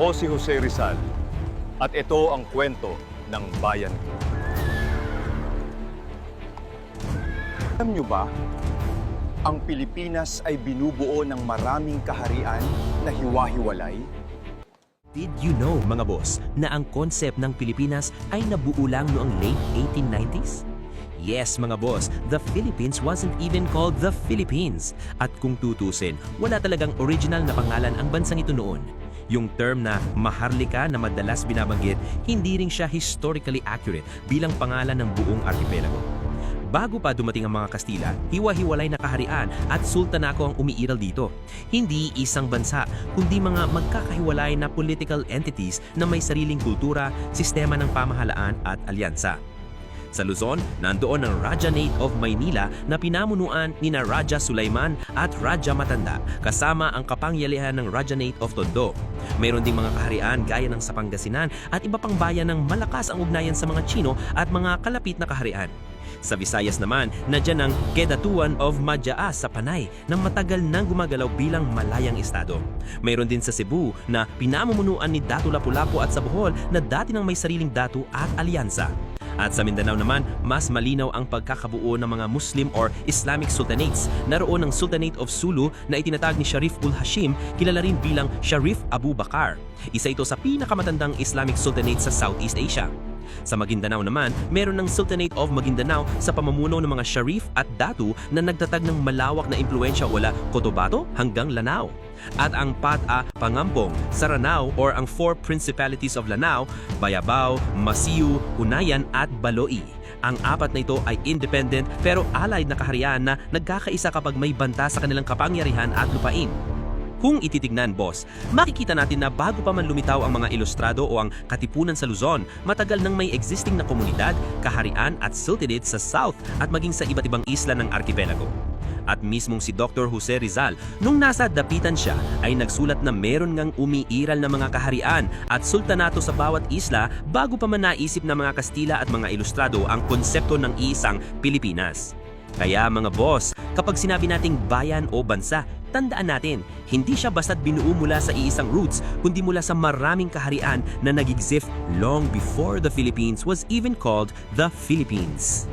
Ako si Jose Rizal at ito ang kwento ng bayan ko. Alam niyo ba, ang Pilipinas ay binubuo ng maraming kaharian na hiwa-hiwalay? Did you know, mga boss, na ang concept ng Pilipinas ay nabuo lang noong late 1890s? Yes, mga boss, the Philippines wasn't even called the Philippines. At kung tutusin, wala talagang original na pangalan ang bansang ito noon. Yung term na Maharlika na madalas binabanggit, hindi rin siya historically accurate bilang pangalan ng buong archipelago. Bago pa dumating ang mga Kastila, hiwa-hiwalay na kaharian at sultanako ang umiiral dito. Hindi isang bansa, kundi mga magkakahiwalay na political entities na may sariling kultura, sistema ng pamahalaan at alyansa. Sa Luzon, nandoon ang Rajanate of Maynila na pinamunuan ni na Raja Sulaiman at Raja Matanda kasama ang kapangyarihan ng Rajanate of Tondo. Mayroon ding mga kaharian gaya ng sa Pangasinan at iba pang bayan ng malakas ang ugnayan sa mga Chino at mga kalapit na kaharian. Sa Visayas naman, nadyan ang Kedatuan of Madjaa sa Panay na matagal nang gumagalaw bilang malayang estado. Mayroon din sa Cebu na pinamumunuan ni Datu Lapu-Lapu at sa Bohol na dati nang may sariling datu at alyansa. At sa Mindanao naman, mas malinaw ang pagkakabuo ng mga Muslim or Islamic Sultanates. Naroon ang Sultanate of Sulu na itinatag ni Sharif ul Hashim, kilala rin bilang Sharif Abu Bakar. Isa ito sa pinakamatandang Islamic Sultanate sa Southeast Asia. Sa Maguindanao naman, meron ng Sultanate of Maguindanao sa pamumuno ng mga Sharif at Datu na nagtatag ng malawak na impluensya wala Cotabato hanggang Lanao. At ang Pat-a Pangampong sa Ranao or ang Four Principalities of Lanao, Bayabao, Masiu, Unayan at Baloi. Ang apat na ito ay independent pero allied na kaharian na nagkakaisa kapag may banta sa kanilang kapangyarihan at lupain. Kung ititignan, boss, makikita natin na bago pa man lumitaw ang mga ilustrado o ang katipunan sa Luzon, matagal nang may existing na komunidad, kaharian at sultanate sa South at maging sa iba't ibang isla ng arkipelago. At mismong si Dr. Jose Rizal, nung nasa dapitan siya, ay nagsulat na meron ngang umiiral na mga kaharian at sultanato sa bawat isla bago pa man naisip ng mga Kastila at mga ilustrado ang konsepto ng iisang Pilipinas. Kaya mga boss, kapag sinabi nating bayan o bansa, tandaan natin, hindi siya basta't binuo mula sa iisang roots, kundi mula sa maraming kaharian na nag-exist long before the Philippines was even called the Philippines.